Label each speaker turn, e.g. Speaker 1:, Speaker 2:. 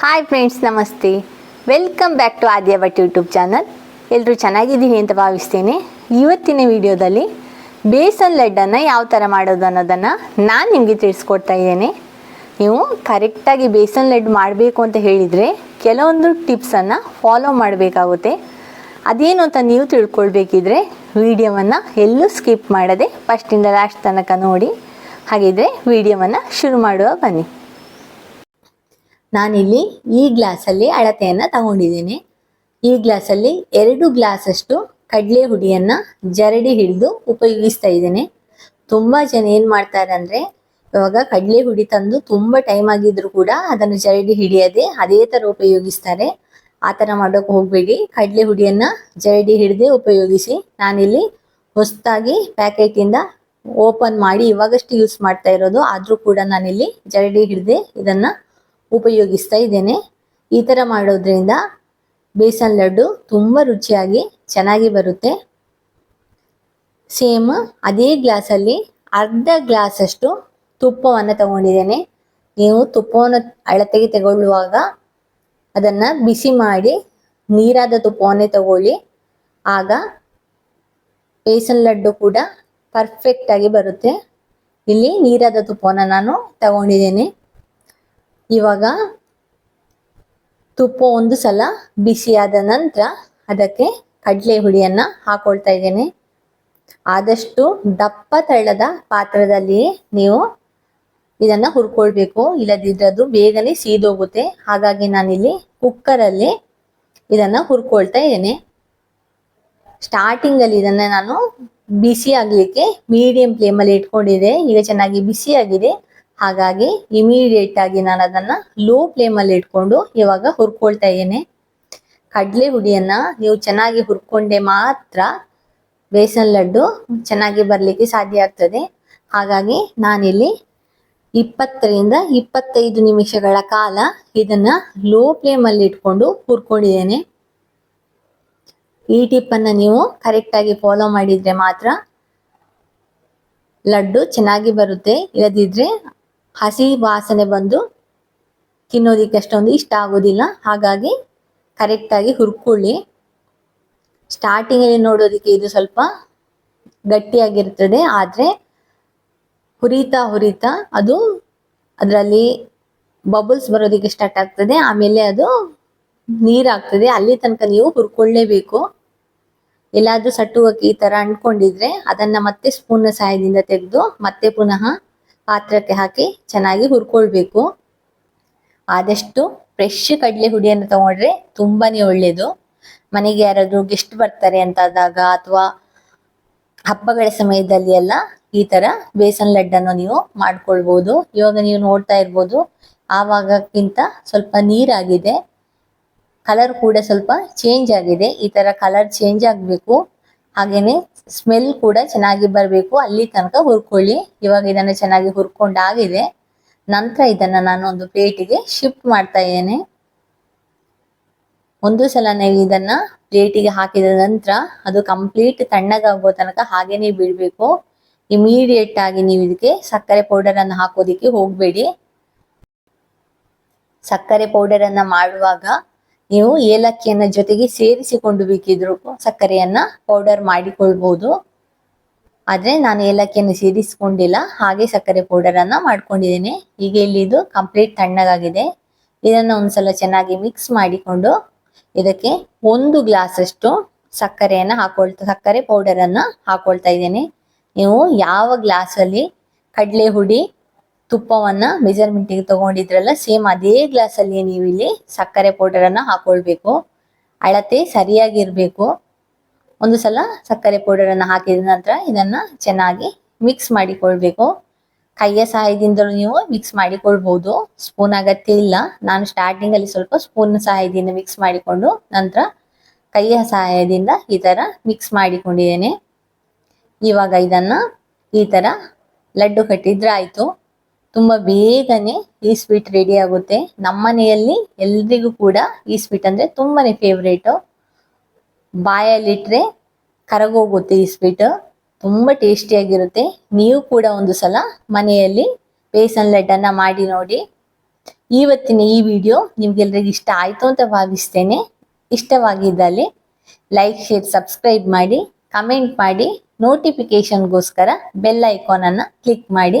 Speaker 1: Hi friends ನಮಸ್ತೆ. Welcome back to Aadya Bhat YouTube channel ಎಲ್ಲರೂ ಚೆನ್ನಾಗಿದ್ದೀನಿ ಅಂತ ಭಾವಿಸ್ತೇನೆ. ಇವತ್ತಿನ ವಿಡಿಯೋದಲ್ಲಿ ಬೇಸನ್ ಲಡ್ಡನ್ನು ಯಾವ ಥರ ಮಾಡೋದು ಅನ್ನೋದನ್ನು ನಾನು ನಿಮಗೆ ತಿಳಿಸ್ಕೊಡ್ತಾ ಇದ್ದೇನೆ. ನೀವು ಕರೆಕ್ಟಾಗಿ ಬೇಸನ್ ಲಡ್ಡು ಮಾಡಬೇಕು ಅಂತ ಹೇಳಿದರೆ ಕೆಲವೊಂದು ಟಿಪ್ಸನ್ನು ಫಾಲೋ ಮಾಡಬೇಕಾಗುತ್ತೆ. ಅದೇನು ಅಂತ ನೀವು ತಿಳ್ಕೊಳ್ಬೇಕಿದ್ರೆ ವಿಡಿಯೋವನ್ನು ಎಲ್ಲೂ ಸ್ಕಿಪ್ ಮಾಡದೆ ಫಸ್ಟಿಂದ ಲಾಸ್ಟ್ ತನಕ ನೋಡಿ. ಹಾಗಿದ್ರೆ ವಿಡಿಯೋವನ್ನು ಶುರು ಮಾಡುವ ಬನ್ನಿ. ನಾನಿಲ್ಲಿ ಈ ಗ್ಲಾಸಲ್ಲಿ ಅಳತೆಯನ್ನು ತಗೊಂಡಿದ್ದೀನಿ. ಈ ಗ್ಲಾಸಲ್ಲಿ ಎರಡು ಗ್ಲಾಸಷ್ಟು ಕಡಲೆ ಹುಡಿಯನ್ನು ಜರಡಿ ಹಿಡಿದು ಉಪಯೋಗಿಸ್ತಾ ಇದ್ದೀನಿ. ತುಂಬ ಜನ ಏನು ಮಾಡ್ತಾರೆ ಅಂದರೆ, ಇವಾಗ ಕಡಲೆ ಹುಡಿ ತಂದು ತುಂಬ ಟೈಮ್ ಆಗಿದ್ರು ಕೂಡ ಅದನ್ನು ಜರಡಿ ಹಿಡಿಯದೆ ಅದೇ ಥರ ಉಪಯೋಗಿಸ್ತಾರೆ. ಆ ಥರ ಮಾಡೋಕೆ ಹೋಗಬೇಡಿ. ಕಡಲೆ ಹುಡಿಯನ್ನು ಜರಡಿ ಹಿಡಿದೇ ಉಪಯೋಗಿಸಿ ನಾನಿಲ್ಲಿ ಹೊಸದಾಗಿ ಪ್ಯಾಕೆಟಿಂದ ಓಪನ್ ಮಾಡಿ ಇವಾಗಷ್ಟು ಯೂಸ್ ಮಾಡ್ತಾ ಇರೋದು. ಆದರೂ ಕೂಡ ನಾನಿಲ್ಲಿ ಜರಡಿ ಹಿಡಿದೆ ಇದನ್ನು ಉಪಯೋಗಿಸ್ತಾ ಇದ್ದೇನೆ. ಈ ಥರ ಮಾಡೋದ್ರಿಂದ ಬೇಸನ್ ಲಡ್ಡು ತುಂಬ ರುಚಿಯಾಗಿ ಚೆನ್ನಾಗಿ ಬರುತ್ತೆ. ಸೇಮ್ ಅದೇ ಗ್ಲಾಸಲ್ಲಿ ಅರ್ಧ ಗ್ಲಾಸಷ್ಟು ತುಪ್ಪವನ್ನು ತಗೊಂಡಿದ್ದೇನೆ. ನೀವು ತುಪ್ಪವನ್ನು ಅಳತೆಗೆ ತಗೊಳ್ಳುವಾಗ ಅದನ್ನು ಬಿಸಿ ಮಾಡಿ ನೀರಾದ ತುಪ್ಪವನ್ನೇ ತಗೊಳ್ಳಿ. ಆಗ ಬೇಸನ್ ಲಡ್ಡು ಕೂಡ ಪರ್ಫೆಕ್ಟಾಗಿ ಬರುತ್ತೆ. ಇಲ್ಲಿ ನೀರಾದ ತುಪ್ಪವನ್ನು ನಾನು ತಗೊಂಡಿದ್ದೇನೆ. ಇವಾಗ ತುಪ್ಪ ಒಂದು ಸಲ ಬಿಸಿಯಾದ ನಂತರ ಅದಕ್ಕೆ ಕಡಲೆ ಹುಳಿಯನ್ನು ಹಾಕೊಳ್ತಾ ಇದ್ದೇನೆ. ಆದಷ್ಟು ದಪ್ಪ ತಳ್ಳದ ಪಾತ್ರದಲ್ಲಿ ನೀವು ಇದನ್ನು ಹುರ್ಕೊಳ್ಬೇಕು. ಇಲ್ಲದಿದ್ರೆ ಅದು ಬೇಗನೆ ಸೀದೋಗುತ್ತೆ. ಹಾಗಾಗಿ ನಾನಿಲ್ಲಿ ಕುಕ್ಕರಲ್ಲಿ ಇದನ್ನು ಹುರ್ಕೊಳ್ತಾ ಇದ್ದೇನೆ. ಸ್ಟಾರ್ಟಿಂಗಲ್ಲಿ ಇದನ್ನು ನಾನು ಬಿಸಿ ಆಗಲಿಕ್ಕೆ ಮೀಡಿಯಂ ಫ್ಲೇಮಲ್ಲಿ ಇಟ್ಕೊಂಡಿದೆ ಈಗ ಚೆನ್ನಾಗಿ ಬಿಸಿ ಆಗಿದೆ ಹಾಗಾಗಿ ಇಮಿಡಿಯೇಟ್ ಆಗಿ ನಾನು ಅದನ್ನ ಲೋ ಫ್ಲೇಮಲ್ಲಿ ಇಟ್ಕೊಂಡು ಇವಾಗ ಹುರ್ಕೊಳ್ತಾ ಇದ್ದೇನೆ. ಕಡಲೆ ಹುಡಿಯನ್ನ ನೀವು ಚೆನ್ನಾಗಿ ಹುರ್ಕೊಂಡೆ ಮಾತ್ರ ಬೇಸನ್ ಲಡ್ಡು ಚೆನ್ನಾಗಿ ಬರಲಿಕ್ಕೆ ಸಾಧ್ಯ ಆಗ್ತದೆ. ಹಾಗಾಗಿ ನಾನಿಲ್ಲಿ ಇಪ್ಪತ್ತರಿಂದ ಇಪ್ಪತ್ತೈದು ನಿಮಿಷಗಳ ಕಾಲ ಇದನ್ನ ಲೋ ಫ್ಲೇಮಲ್ಲಿ ಇಟ್ಕೊಂಡು ಹುರ್ಕೊಂಡಿದ್ದೇನೆ. ಈ ಟಿಪ್ಪನ್ನು ನೀವು ಕರೆಕ್ಟಾಗಿ ಫಾಲೋ ಮಾಡಿದ್ರೆ ಮಾತ್ರ ಲಡ್ಡು ಚೆನ್ನಾಗಿ ಬರುತ್ತೆ. ಇಲ್ಲದಿದ್ರೆ ಹಸಿ ವಾಸನೆ ಬಂದು ತಿನ್ನೋದಿಕ್ಕೆ ಅಷ್ಟೊಂದು ಇಷ್ಟ ಆಗೋದಿಲ್ಲ. ಹಾಗಾಗಿ ಕರೆಕ್ಟಾಗಿ ಹುರ್ಕೊಳ್ಳಿ. ಸ್ಟಾರ್ಟಿಂಗಲ್ಲಿ ನೋಡೋದಕ್ಕೆ ಇದು ಸ್ವಲ್ಪ ಗಟ್ಟಿಯಾಗಿರ್ತದೆ. ಆದರೆ ಹುರಿತಾ ಹುರಿತಾ ಅದು ಅದರಲ್ಲಿ ಬಬಲ್ಸ್ ಬರೋದಕ್ಕೆ ಸ್ಟಾರ್ಟ್ ಆಗ್ತದೆ. ಆಮೇಲೆ ಅದು ನೀರಾಗ್ತದೆ. ಅಲ್ಲಿ ತನಕ ನೀವು ಹುರ್ಕೊಳ್ಳೇಬೇಕು. ಎಲ್ಲಾದ್ರೂ ಸಟ್ಟುವಕ್ಕೆ ಈ ತರ ಅಂಟ್ಕೊಂಡಿದ್ರೆ ಅದನ್ನ ಮತ್ತೆ ಸ್ಪೂನ್ ಸಹಾಯದಿಂದ ತೆಗೆದು ಮತ್ತೆ ಪುನಃ ಪಾತ್ರಕ್ಕೆ ಹಾಕಿ ಚೆನ್ನಾಗಿ ಹುರ್ಕೊಳ್ಬೇಕು. ಆದಷ್ಟು ಫ್ರೆಶ್ ಕಡಲೆ ಹುಡಿಯನ್ನು ತಗೊಂಡ್ರೆ ತುಂಬಾನೇ ಒಳ್ಳೇದು. ಮನೆಗೆ ಯಾರಾದರೂ ಗೆಸ್ಟ್ ಬರ್ತಾರೆ ಅಂತ ಆದಾಗ ಅಥವಾ ಹಬ್ಬಗಳ ಸಮಯದಲ್ಲಿ ಎಲ್ಲ ಈ ತರ ಬೇಸನ್ ಲಡ್ಡನ್ನು ನೀವು ಮಾಡ್ಕೊಳ್ಬೋದು. ಇವಾಗ ನೀವು ನೋಡ್ತಾ ಇರ್ಬೋದು, ಆವಾಗಕ್ಕಿಂತ ಸ್ವಲ್ಪ ನೀರಾಗಿದೆ. ಕಲರ್ ಕೂಡ ಸ್ವಲ್ಪ ಚೇಂಜ್ ಆಗಿದೆ. ಈ ತರ ಕಲರ್ ಚೇಂಜ್ ಆಗಬೇಕು. ಹಾಗೇನೆ ಸ್ಮೆಲ್ ಕೂಡ ಚೆನ್ನಾಗಿ ಬರಬೇಕು. ಅಲ್ಲಿ ತನಕ ಹುರ್ಕೊಳ್ಳಿ. ಇವಾಗ ಇದನ್ನ ಚೆನ್ನಾಗಿ ಹುರ್ಕೊಂಡಾಗಿದೆ. ನಂತರ ಇದನ್ನ ನಾನು ಒಂದು ಪ್ಲೇಟಿಗೆ ಶಿಫ್ಟ್ ಮಾಡ್ತಾ ಇದ್ದೇನೆ. ಒಂದು ಸಲ ನೀವು ಇದನ್ನ ಪ್ಲೇಟಿಗೆ ಹಾಕಿದ ನಂತರ ಅದು ಕಂಪ್ಲೀಟ್ ತಣ್ಣಗಾಗೋ ತನಕ ಹಾಗೇನೆ ಬಿಡಬೇಕು. ಇಮಿಡಿಯೇಟ್ ಆಗಿ ನೀವು ಇದಕ್ಕೆ ಸಕ್ಕರೆ ಪೌಡರ್ ಅನ್ನು ಹಾಕೋದಿಕ್ಕೆ ಹೋಗಬೇಡಿ. ಸಕ್ಕರೆ ಪೌಡರ್ ಅನ್ನ ಮಾಡುವಾಗ ನೀವು ಏಲಕ್ಕಿಯನ್ನ ಜೊತೆಗೆ ಸೇರಿಸಿಕೊಂಡು ಬೇಕಿದ್ರು ಸಕ್ಕರೆಯನ್ನ ಪೌಡರ್ ಮಾಡಿಕೊಳ್ಬಹುದು ಆದ್ರೆ ನಾನು ಏಲಕ್ಕಿಯನ್ನು ಸೇರಿಸಿಕೊಂಡಿಲ್ಲ, ಹಾಗೆ ಸಕ್ಕರೆ ಪೌಡರ್ ಅನ್ನ ಮಾಡ್ಕೊಂಡಿದ್ದೀನಿ. ಈಗ ಇಲ್ಲಿ ಇದು ಕಂಪ್ಲೀಟ್ ತಣ್ಣಗಾಗಿದೆ. ಇದನ್ನ ಒಂದ್ಸಲ ಚೆನ್ನಾಗಿ ಮಿಕ್ಸ್ ಮಾಡಿಕೊಂಡು ಇದಕ್ಕೆ ಒಂದು ಗ್ಲಾಸ್ ಅಷ್ಟು ಸಕ್ಕರೆಯನ್ನ ಹಾಕೊಳ್ತಾ, ಸಕ್ಕರೆ ಪೌಡರ್ ಅನ್ನ ಹಾಕೊಳ್ತಾ ಇದ್ದೇನೆ. ನೀವು ಯಾವ ಗ್ಲಾಸ್ ಅಲ್ಲಿ ಕಡಲೆ ಹುಡಿ ತುಪ್ಪವನ್ನ ಮೆಜರ್ಮೆಂಟಿಗೆ ತಗೊಂಡಿದ್ರಲ್ಲ ಸೇಮ್ ಅದೇ ಗ್ಲಾಸ್ ಅಲ್ಲಿ ನೀವು ಇಲ್ಲಿ ಸಕ್ಕರೆ ಪೌಡರ್ ಅನ್ನ ಹಾಕೊಳ್ಬೇಕು. ಅಳತೆ ಸರಿಯಾಗಿರ್ಬೇಕು. ಒಂದು ಸಲ ಸಕ್ಕರೆ ಪೌಡರ್ ಅನ್ನ ಹಾಕಿದ ನಂತರ ಇದನ್ನ ಚೆನ್ನಾಗಿ ಮಿಕ್ಸ್ ಮಾಡಿಕೊಳ್ಬೇಕು. ಕೈಯ ಸಹಾಯದಿಂದಲೂ ನೀವು ಮಿಕ್ಸ್ ಮಾಡಿಕೊಳ್ಬಹುದು ಸ್ಪೂನ್ ಅಗತ್ಯ ಇಲ್ಲ. ನಾನು ಸ್ಟಾರ್ಟಿಂಗ್ ಅಲ್ಲಿ ಸ್ವಲ್ಪ ಸ್ಪೂನ್ ಸಹಾಯದಿಂದ ಮಿಕ್ಸ್ ಮಾಡಿಕೊಂಡು ನಂತರ ಕೈಯ ಸಹಾಯದಿಂದ ಈ ತರ ಮಿಕ್ಸ್ ಮಾಡಿಕೊಂಡಿದ್ದೇನೆ. ಇವಾಗ ಇದನ್ನ ಈ ತರ ಲಡ್ಡು ಕಟ್ಟಿದ್ರೆ ಆಯ್ತು. ತುಂಬಾ ಬೇಗನೆ ಈ ಸ್ವೀಟ್ ರೆಡಿ ಆಗುತ್ತೆ. ನಮ್ಮನೆಯಲ್ಲಿ ಎಲ್ರಿಗೂ ಕೂಡ ಈ ಸ್ವೀಟ್ ಅಂದ್ರೆ ತುಂಬಾನೇ ಫೇವ್ರೇಟ್ ಬಾಯಲ್ಲಿಟ್ರೆ ಕರಗೋಗುತ್ತೆ ಈ ಸ್ವೀಟ್. ತುಂಬಾ ಟೇಸ್ಟಿಯಾಗಿರುತ್ತೆ ನೀವು ಕೂಡ ಒಂದು ಸಲ ಮನೆಯಲ್ಲಿ ಬೇಸನ್ ಲಡ್ಡನ್ನ ಮಾಡಿ ನೋಡಿ. ಇವತ್ತಿನ ಈ ವಿಡಿಯೋ ನಿಮ್ಗೆಲ್ರಿಗೂ ಇಷ್ಟ ಆಯ್ತು ಅಂತ ಭಾವಿಸ್ತೇನೆ. ಇಷ್ಟವಾಗಿದ್ದಲ್ಲಿ ಲೈಕ್ ಶೇರ್ ಸಬ್ಸ್ಕ್ರೈಬ್ ಮಾಡಿ ಕಮೆಂಟ್ ಮಾಡಿ ನೋಟಿಫಿಕೇಶನ್ಗೋಸ್ಕರ ಬೆಲ್ ಐಕಾನ್ ಅನ್ನ ಕ್ಲಿಕ್ ಮಾಡಿ.